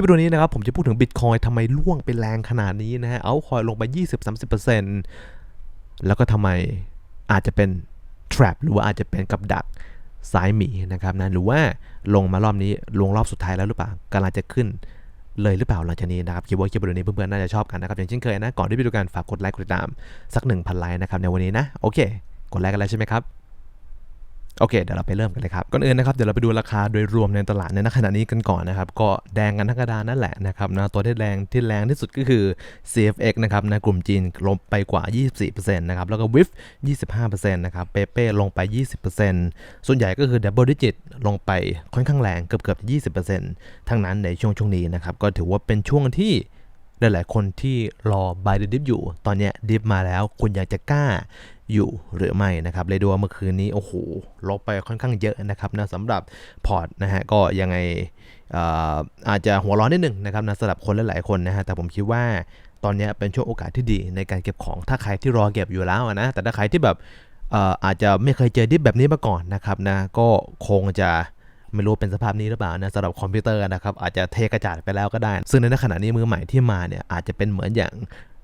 ลิปวิดีโอนี้นะครับผมจะพูดถึงบิตคอยทำไมล่วงไปแรงขนาดนี้นะฮะเอาคอยลงไป 20-30%แล้วก็ทำไมอาจจะเป็น trap หรือว่าอาจจะเป็นกับดักสายหมีนะครับนะหรือว่าลงมารอบนี้ลงรอบสุดท้ายแล้วหรือเปล่ากำลังจะขึ้นเลยหรือเปล่าหลังจากนี้นะครับคิดว่าคลิปวิดีโอนี้เพื่อนๆน่าจะชอบกันนะครับอย่างเช่นเคยนะก่อนที่ไปดูการฝากกดไลค์กดติดตามสัก 1,000ไลค์นะครับในวันนี้นะโอเค กดไลค์กันแล้วใช่ไหมครับ โอเค เดี๋ยวเราไปเริ่มกันเลยครับ ก่อนอื่นนะครับ เดี๋ยวเราไปดูราคาโดยรวมในตลาดในขณะนี้กันก่อนนะครับ ก็แดงกันทั้งกระดานนั่นแหละนะครับนะตัวที่แรงที่แรงที่สุดก็คือ CFX นะครับนะกลุ่มจีนลงไปกว่า 24%นะครับ แล้วก็ WIF 25%นะครับ เปเป้ลงไป 20%ส่วนใหญ่ก็คือ Double Digit ลงไปค่อนข้างแรงเกือบเกือบ 20%ทั้งนั้นในช่วงช่วงนี้นะครับ ก็ถือว่าเป็นช่วงที่หลายๆคนที่รอ buy the dip อยู่ ตอนเนี้ย dip มาแล้ว คุณอยากจะกล้า อยู่หรือไม่นะครับเลยดูว่าเมื่อคืนนี้โอ้โหลบไปค่อนข้างเยอะนะครับนะสำหรับพอร์ตนะฮะก็ยังไงอาจจะหัวร้อนนิดหนึ่งนะครับนะสำหรับคนหลายๆคนนะฮะแต่ผมคิดว่าตอนนี้เป็นช่วงโอกาสที่ดีในการเก็บของถ้าใครที่รอเก็บอยู่แล้วนะแต่ถ้าใครที่แบบอาจจะไม่เคยเจอดิฟแบบนี้มาก่อนนะครับนะก็คงจะไม่รู้เป็นสภาพนี้หรือเปล่านะสำหรับคอมพิวเตอร์นะครับอาจจะเทกระจาดไปแล้วก็ได้ ซึ่งในขณะนี้มือใหม่ที่มาเนี่ยอาจจะเป็นเหมือนอย่าง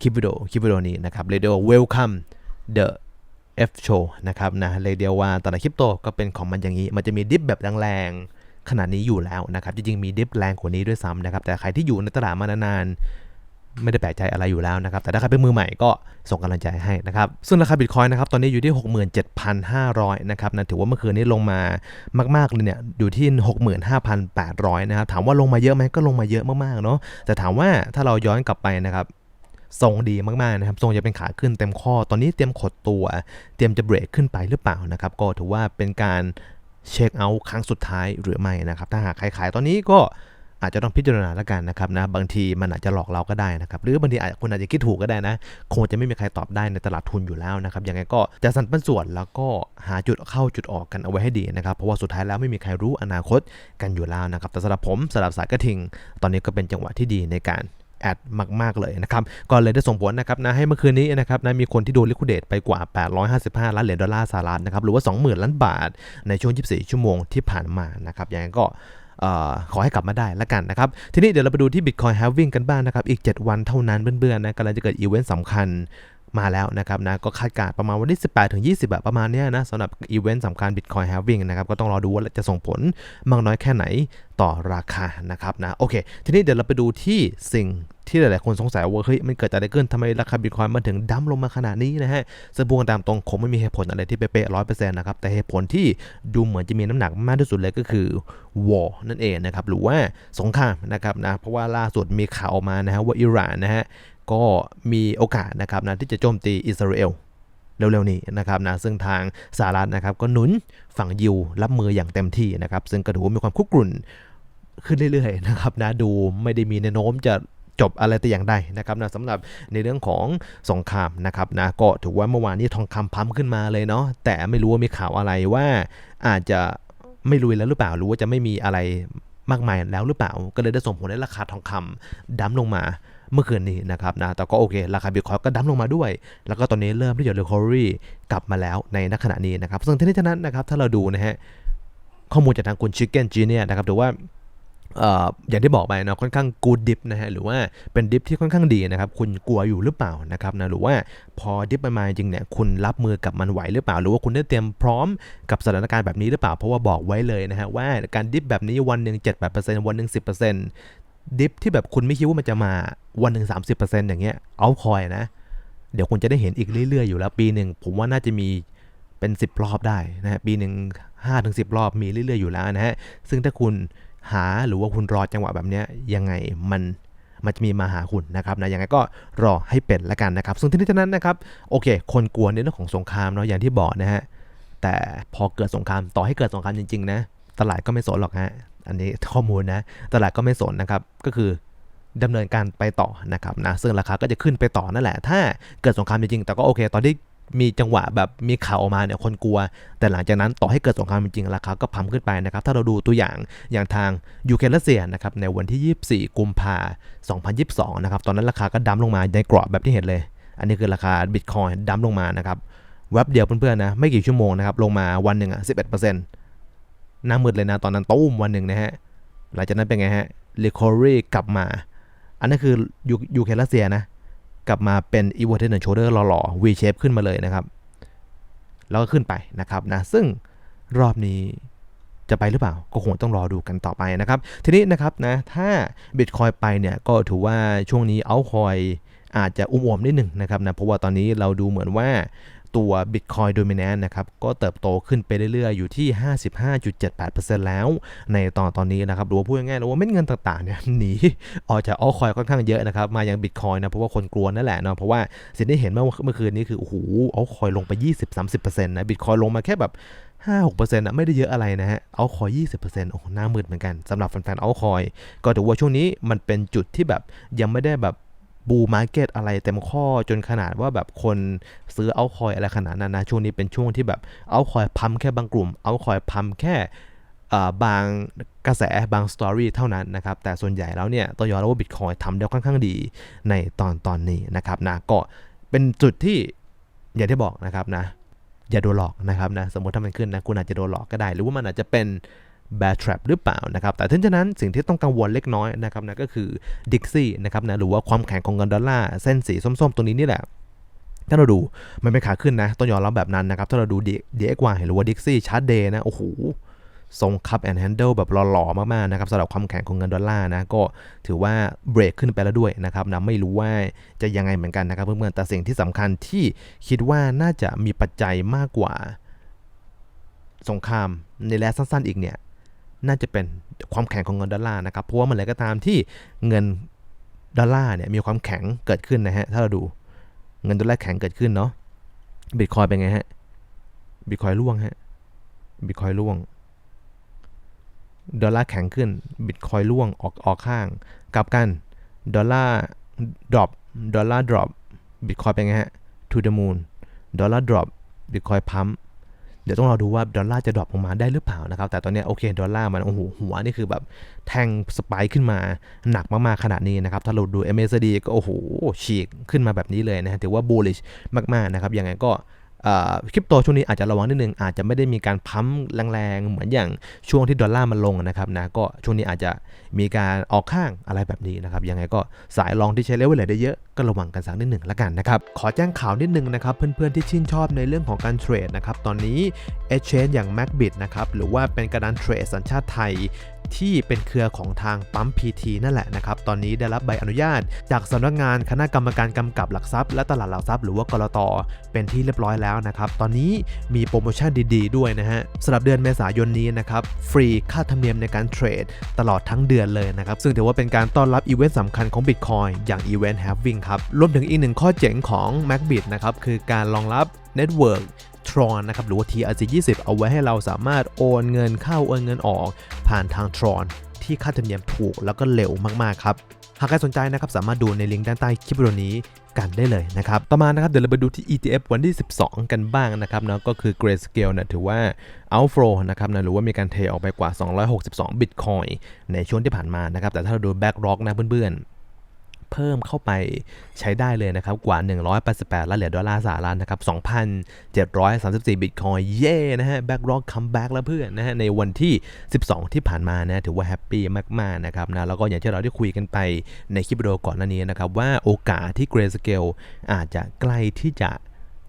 คลิปวิดีโอคลิปวิดีโอนี้นะครับเรียกได้ว่า welcome the F show นะครับนะเลยเดียวว่าแต่ละคริปโตก็เป็นของมันอย่างนี้ มันจะมีดิฟแบบแรงๆขนาดนี้อยู่แล้วนะครับ จริงๆ มีดิฟแรงกว่านี้ด้วยซ้ำนะครับ แต่ใครที่อยู่ในตลาดมานานๆ ไม่ได้แปลกใจอะไรอยู่แล้วนะครับ แต่ถ้าใครเป็นมือใหม่ก็ส่งกำลังใจให้นะครับ ซึ่งราคาบิตคอยนะครับ ตอนนี้อยู่ที่ 67,500 นะครับนะถือว่าเมื่อคืนนี้ลงมามากๆเลยเนี่ย อยู่ที่ 65,800 นะครับ ถามว่าลงมาเยอะไหมก็ลงมาเยอะมากๆ เนาะแต่ถามว่าถ้าเราย้อนกลับไปนะครับ ทรงดีมากๆนะครับทรงจะเป็นขาขึ้นเต็มข้อ ตอนนี้เตรียมขดตัว เตรียมจะเบรกขึ้นไปหรือเปล่านะครับ ก็ถือว่าเป็นการเช็คเอาท์ครั้งสุดท้ายหรือไม่นะครับ ถ้าหากใครขายตอนนี้ก็อาจจะต้องพิจารณาแล้วกันนะครับนะบางทีมันอาจจะหลอกเราก็ได้นะครับ หรือบางทีอาจคุณอาจจะคิดถูกก็ได้นะ คงจะไม่มีใครตอบได้ในตลาดทุนอยู่แล้วนะครับยังไงก็จะสั่นเป็นส่วนแล้วก็หาจุดเข้าจุดออกกันเอาไว้ให้ดีนะครับ เพราะว่าสุดท้ายแล้วไม่มีใครรู้อนาคตกันอยู่แล้วนะครับแต่สำหรับผมสำหรับสายกระทิง ตอนนี้ก็เป็นจังหวะที่ดีในการ แอดมาก ๆ เลยนะครับ ก็เลยได้ส่งผลนะครับนะให้เมื่อคืนนี้นะครับนะมีคนที่โดนลิควิดเดตไปกว่า 855 ล้านเหรียญดอลลาร์สหรัฐนะครับหรือว่า 20,000 ล้านบาท ในช่วง 24 ชั่วโมงที่ผ่านมานะครับอย่างนั้ก็ขอให้กลับมาได้ละกันนะครับ ทีนี้เดี๋ยวเราไปดูที่ Bitcoin Halving กันบ้างนะครับ อีก 7 วันเท่านั้นเบื่อนๆนะกำลังจะเกิดอีเวนต์สำคัญ มาแล้วนะครับนะก็คาดการณ์ประมาณวันที่ 18 ถึง 20แบบประมาณเนี้ยนะสำหรับอีเวนต์สำคัญ Bitcoin Halving นะครับก็ต้องรอดูว่าจะส่งผลมากน้อยแค่ไหนต่อราคานะครับนะโอเค ทีนี้เดี๋ยวเราไปดูที่สิ่งที่หลาย ๆ คนสงสัยว่าเฮ้ยมันเกิดจากอะไรขึ้นทำไมราคาบิตคอยมันถึงดั้มลงมาขนาดนี้นะฮะซึ่งพูดกันตามตรงคงไม่มีเหตุผลอะไรที่เป๊ะๆร้อยเปอร์เซ็นต์นะครับ แต่เหตุผลที่ดูเหมือนจะมีน้ำหนักมากที่สุดเลยก็คือวอนั่นเองนะครับ หรือว่าสงครามนะครับนะเพราะว่าล่าสุดมีข่าวออกมานะฮะว่าอิหร่านนะฮะ ก็มีโอกาสนะครับนะที่จะโจมตีอิสราเอลเร็วๆนี้นะครับนะซึ่งทางสหรัฐนะครับก็หนุนฝั่งยิวรับมืออย่างเต็มที่นะครับ ซึ่งก็ถือว่ามีความคุกรุ่นขึ้นเรื่อยๆนะครับนะดูไม่ได้มีแนวโน้มจะจบอะไรแต่อย่างใดนะครับนะสำหรับในเรื่องของสงครามนะครับนะก็ถือว่าเมื่อวานนี้ทองคำพัมขึ้นมาเลยเนาะแต่ไม่รู้ว่ามีข่าวอะไรว่าอาจจะไม่ลุยแล้วหรือเปล่ารือว่าจะไม่มีอะไรมากมายแล้วหรือเปล่า ก็เลยได้ส่งผลให้ราคาทองคำดั้มลงมา เมื่อคืนนี้นะครับนะแต่ก็โอเค ราคาบิตคอยก็ดั้มลงมาด้วย แล้วก็ตอนนี้เริ่มที่จะ recovery กลับมาแล้วในณขณะนี้นะครับซึ่งที่นี้ทั้งนั้นนะครับถ้าเราดูนะฮะข้อมูลจากทางคุณ Chicken Genius นะครับถือว่าอย่างที่บอกไปเนาะค่อนข้างกูดดิฟนะฮะหรือว่าเป็นดิฟที่ค่อนข้างดีนะครับคุณกลัวอยู่หรือเปล่านะครับนะหรือว่าพอดิฟมาจริงเนี่ยคุณรับมือกับมันไหวหรือเปล่า หรือว่าคุณได้เตรียมพร้อมกับสถานการณ์แบบนี้หรือเปล่า เพราะว่าบอกไว้เลยนะฮะว่าการดิฟแบบนี้วันหนึ่ง7-8%วันหนึ่ง10% ดิฟที่แบบคุณไม่คิดว่ามันจะมาวันหนึ่ง30%อร์เซ็นต์อย่างเงี้ยเอาคอยนะ เดี๋ยวคุณจะได้เห็นอีกเรื่อยๆ อยู่แล้วปีหนึ่งผมว่าน่าจะมีเป็น10รอบได้นะฮะปีหนึ่งห้าถึงสิบรอบมีเรื่อย ๆ อยู่แล้วนะฮะซึ่งถ้าคุณหาหรือว่าคุณรอจังหวะแบบเนี้ยยังไงมันมันจะมีมาหาคุณนะครับนะยังไงก็รอให้เป็นละกันนะครับซึ่งที่นี้ทั้งนั้นนะครับโอเค คนกลัวในเรื่องของสงครามเนาะอย่างที่บอกนะฮะแต่พอเกิดสงครามต่อให้เกิดสงครามจริงๆนะตลาดก็ไม่สนหรอกฮะ อันนี้ข้อมูลนะ ตลาดก็ไม่สนนะครับ ก็คือดำเนินการไปต่อนะครับนะซึ่งราคาก็จะขึ้นไปต่อนั่นแหละ ถ้าเกิดสงครามจริงๆ แต่ก็โอเค ตอนที่มีจังหวะแบบมีข่าวออกมาเนี่ยคนกลัว แต่หลังจากนั้นต่อให้เกิดสงครามจริงราคาก็พัมขึ้นไปนะครับ ถ้าเราดูตัวอย่างอย่างทางยูเครนรัสเซียนะครับในวันที่ 24 กุมภา2022 นะครับ ตอนนั้นราคาก็ดั้มลงมาในกรอบแบบที่เห็นเลย อันนี้คือราคาบิตคอยดั้มลงมานะครับแวบเดียวเพื่อนๆนะไม่กี่ชั่วโมงนะครับลงมาวันหนึ่งอะ11% หน้ามืดเลยนะตอนนั้นตุ้มวันหนึ่งนะฮะหลังจากนั้นเป็นไงฮะ recovery กลับมา อันนั้นคือยูยูเครัสเซียนะ กลับมาเป็น inverted and shoulder หล่อๆ V shape ขึ้นมาเลยนะครับ แล้วก็ขึ้นไปนะครับนะซึ่งรอบนี้จะไปหรือเปล่า ก็คงต้องรอดูกันต่อไปนะครับ ทีนี้นะครับนะถ้า Bitcoin ไปเนี่ยก็ถือว่าช่วงนี้เอาคอยอาจจะอุ้มอวมนิดหนึ่งนะครับนะเพราะว่าตอนนี้เราดูเหมือนว่า ตัว Bitcoin Dominance นะครับก็เติบโตขึ้นไปเรื่อยๆ อยู่ที่ 55.78%แล้ว ในตอนตอนนี้นะครับหรือว่าพูดง่ายๆว่าเม็ดเงินต่างๆเนี่ยหนีออกจากเอคอยค่อนข้างเยอะนะครับมายังบิตคอยนะเพราะว่าคนกลัวนั่นแหละเนาะเพราะว่าสิ่งที่เห็นเมื่อเมื่อคืนนี้คือโอ้โหเอคอยลงไป 20-30%นะบิตคอยลงมาแค่แบบ5-6%นะไม่ได้เยอะอะไรนะฮะ เอาคอย 20%โอ้โหหน้ามืดเหมือนกันสำหรับแฟนๆเอาคอย ก็ถือว่าช่วงนี้มันเป็นจุดที่แบบยังไม่ได้แบบ บูมาร์เก็ตอะไรเต็มข้อจนขนาดว่าแบบคนซื้อเอาคอยอะไรขนาดนั้นนะช่วงนี้เป็นช่วงที่แบบเอาคอยพัมแค่บางกลุ่ม เอาคอยพัมแค่บางกระแสบางสตอรี่เท่านั้นนะครับ แต่ส่วนใหญ่แล้วเนี่ยต้อยอมรับว่าบิตคอยทำได้ค่อนข้างดีในตอนตอนนี้นะครับนะก็เป็นจุดที่อย่างที่บอกนะครับนะอย่าโดนหลอกนะครับนะสมมติถ้ามันขึ้นนะคุณอาจจะโดนหลอกก็ได้ หรือว่ามันอาจจะเป็น bear trap หรือเปล่านะครับ แต่ถึงนั้นสิ่งที่ต้องกังวลเล็กน้อยนะครับนะก็คือ Dixie นะครับนะหรือว่าความแข็งของเงินดอลลาร์เส้นสีส้มๆตรงนี้นี่แหละถ้าเราดูมันเป็นขาขึ้นนะต้องยอมรับแบบนั้นนะครับ ถ้าเราดู DXY หรือว่า Dixie Chart Day นะ โอ้โห ทรงคับแอนด์แฮนเดิลแบบหล่อๆ มากๆ นะครับสำหรับความแข็งของเงินดอลลาร์นะ ก็ถือว่าเบรกขึ้นไปแล้วด้วยนะครับนะไม่รู้ว่าจะยังไงเหมือนกันนะครับเพื่อนๆแต่สิ่งที่สำคัญที่คิดว่าน่าจะมีปัจจัยมากกว่า สงครามในระยะสั้นๆอีกเนี่ย น่าจะเป็นความแข็งของเงินดอลลาร์นะครับ เพราะว่ามันอะไรก็ตามที่เงินดอลลาร์เนี่ยมีความแข็งเกิดขึ้นนะฮะ ถ้าเราดูเงินดอลลาร์แข็งเกิดขึ้นเนาะ บิตคอยเป็นไงฮะ บิตคอยร่วงฮะ บิตคอยร่วง ดอลลาร์แข็งขึ้น บิตคอยร่วงออกออกข้าง กลับกัน ดอลลาร์ดรอป ดอลลาร์ดรอป บิตคอยเป็นไงฮะ to the moon ดอลลาร์ดรอป บิตคอยพัม เดี๋ยวต้องรอดูว่าดอลลาร์จะดรอปลงมาได้หรือเปล่านะครับ แต่ตอนนี้โอเคดอลลาร์มันโอ้โหหัวนี่คือแบบแทงสไปค์ขึ้นมาหนักมากๆขนาดนี้นะครับ ถ้าเราดู MACD ก็โอ้โหฉีกขึ้นมาแบบนี้เลยนะฮะถือว่า bullish มากๆนะครับยังไงก็ คริปโตช่วงนี้อาจจะระวังนิดนึงอาจจะไม่ได้มีการพัมแรงๆ เหมือนอย่างช่วงที่ดอลลาร์มันลงนะครับนะก็ช่วงนี้อาจจะมีการออกข้างอะไรแบบนี้นะครับยังไงก็สายลองที่ใช้เลเวลได้เยอะก็ระวังกันสักนิดหนึ่งละกันนะครับขอแจ้งข่าวนิดนึงนะครับเพื่อนๆที่ชื่นชอบในเรื่องของการเทรดนะครับตอนนี้ Exchange อย่าง MacBit นะครับหรือว่าเป็นกระดานเทรดสัญชาติไทย ที่เป็นเครือของทางปั๊ม PT นั่นแหละนะครับ ตอนนี้ได้รับใบอนุญาต จากสำนักงานคณะกรรมการกำกับหลักทรัพย์และตลาดหลักทรัพย์หรือว่ากรตเป็นที่เรียบร้อยแล้วนะครับ ตอนนี้มีโปรโมชั่นดีๆ ด้วยนะฮะสำหรับเดือนเมษายนนี้นะครับ ฟรีค่าธรรมเนียมในการเทรดตลอดทั้งเดือนเลยนะครับ ซึ่งถือว่าเป็นการต้อนรับอีเวนต์สำคัญของ Bitcoin อย่างอีเวนต์ Halving ครับ รวมถึงอีกหนึ่งข้อเจ๋งของ MacBit นะครับ คือการรองรับ Network Tron นะครับหรือว่า TRC20 เอาไว้ให้เราสามารถโอนเงินเข้าโอนเงินออก ผ่านทาง Tron ที่ค่าธรรมเนียมถูกแล้วก็เร็วมากๆครับหากใครสนใจนะครับสามารถดูในลิงก์ด้านใต้คลิปวิดีโอนี้กันได้เลยนะครับต่อมานะครับเดี๋ยวเราไปดูที่ ETF วันที่ 12 กันบ้างนะครับนะก็คือ Grayscale นะถือว่า outflow นะครับนะหรือว่ามีการเทออกไปกว่า 262 Bitcoin ในช่วงที่ผ่านมานะครับแต่ถ้าเราดู Backrock นะเพื่อนๆ เพิ่มเข้าไปใช้ได้เลยนะครับ กว่า 188ล้านเหรียญดอลลาร์สหรัฐนะครับ2,734 บิตคอยเย่นะฮะแบ็กรอคคัมแบ็กแล้วเพื่อนนะฮะในวันที่ 12 ที่ผ่านมานะถือว่าแฮปปี้มาก ๆ นะครับนะแล้วก็อย่างที่เราได้คุยกันไปในคลิปวิดีโอก่อนหน้านี้นะครับ ว่าโอกาสที่ Grayscale อาจจะใกล้ที่จะ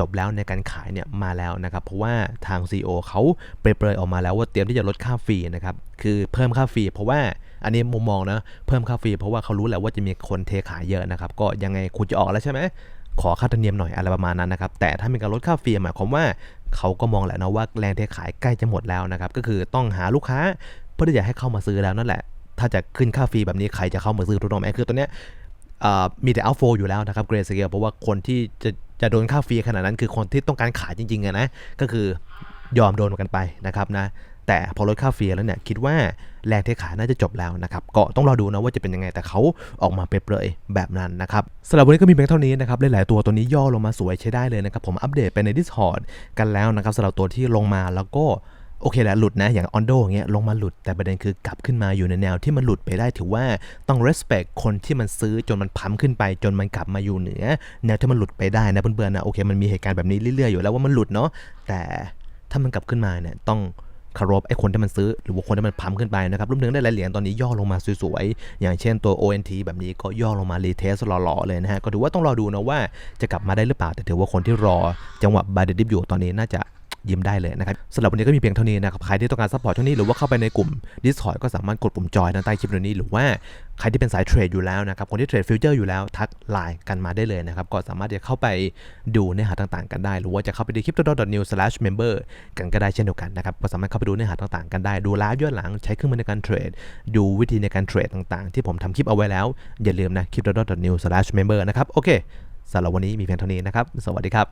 จบแล้วในการขายเนี่ยมาแล้วนะครับ เพราะว่าทาง CEO เขาเปรยๆออกมาแล้วว่าเตรียมที่จะลดค่าฟรีนะครับ คือเพิ่มค่าฟรีเพราะว่าอันนี้มุมมองนะเพิ่มค่าฟรีเพราะว่าเขารู้แหละว่าจะมีคนเทขายเยอะนะครับ ก็ยังไงคุณจะออกแล้วใช่ไหมขอค่าธรรมเนียมหน่อยอะไรประมาณนั้นนะครับ แต่ถ้ามีการลดค่าฟรีหมายความว่าเขาก็มองแหละนะว่าแรงเทขายใกล้จะหมดแล้วนะครับ ก็คือต้องหาลูกค้าเพื่อที่จะให้เข้ามาซื้อแล้วนั่นแหละ ถ้าจะขึ้นค่าฟรีแบบนี้ใครจะเข้ามาซื้อถูกต้องไหมคือตัวเนี้ยมีแต่ outflow อยู่แล้วนะครับ Gray Scale เพราะว่าคนที่จะ จะโดนค่าฟรีขนาดนั้นคือคนที่ต้องการขายจริงๆอะนะก็คือยอมโดนกันไปนะครับนะแต่พอลดค่าฟรีแล้วเนี่ยคิดว่าแรงเทขายน่าจะจบแล้วนะครับก็ต้องรอดูนะว่าจะเป็นยังไงแต่เขาออกมาเปรยแบบนั้นนะครับสำหรับวันนี้ก็มีเพียงเท่านี้นะครับหลายๆตัวตัวนี้ย่อลงมาสวยใช้ได้เลยนะครับผมอัปเดตไปใน Discord กันแล้วนะครับสำหรับตัวที่ลงมาแล้วก็ โอเคแหละหลุดนะ อย่างออนโดอย่างเงี้ยลงมาหลุดแต่ประเด็นคือกลับขึ้นมาอยู่ในแนวที่มันหลุดไปได้ถือว่าต้อง respect คนที่มันซื้อจนมันพัมขึ้นไป จนมันกลับมาอยู่เหนือ แนวที่มันหลุดไปได้นะเพื่อนๆนะโอเคมันมีเหตุการณ์แบบนี้เรื่อยๆอยู่แล้วว่ามันหลุดเนาะแต่ถ้ามันกลับขึ้นมาเนี่ยต้องคารพไอ้คนที่มันซื้อหรือว่าคนที่มันพัมขึ้นไปนะครับรวมถึงได้หลายเหรียญตอนนี้ย่อลงมาสวยๆ อย่างเช่นตัว ONT แบบนี้ก็ย่อลงมารีเทสหล่อๆเลยนะฮะก็ถือว่าต้องรอดูนะว่าจะกลับมาได้หรือเปล่าแต่ถือว่าคนที่รอจังหวะบาเดดิฟอยู่ตอนนี้น่าจะ ยิ้มได้เลยนะครับสำหรับวันนี้ก็มีเพียงเท่านี้นะครับใครที่ต้องการซัพพอร์ตช่วงนี้หรือว่าเข้าไปในกลุ่ม Discord ก็สามารถกดปุ่มจอยด้านใต้คลิปนี้ หรือว่าใครที่เป็นสายเทรดอยู่แล้วนะครับคนที่เทรดฟิวเจอร์อยู่แล้วทักไลน์กันมาได้เลยนะครับก็สามารถจะเข้าไปดูเนื้อหาต่างๆ กันได้ หรือว่าจะเข้าไปที่ crypto.new/member กันก็ได้เช่นเดียวกันนะครับก็สามารถเข้าไปดูเนื้อหาต่างๆ กันได้ดูไลฟ์ย้อนหลังใช้เครื่องมือในการเทรดดูวิธีในการเทรดต่างๆ ที่ผมทำคลิปเอาไว้แล้วอย่าลืมนะ crypto.new/member นะครับโอเคสำหรับวันนี้มีเพียงเท่านี้นะครับ สวัสดีครับ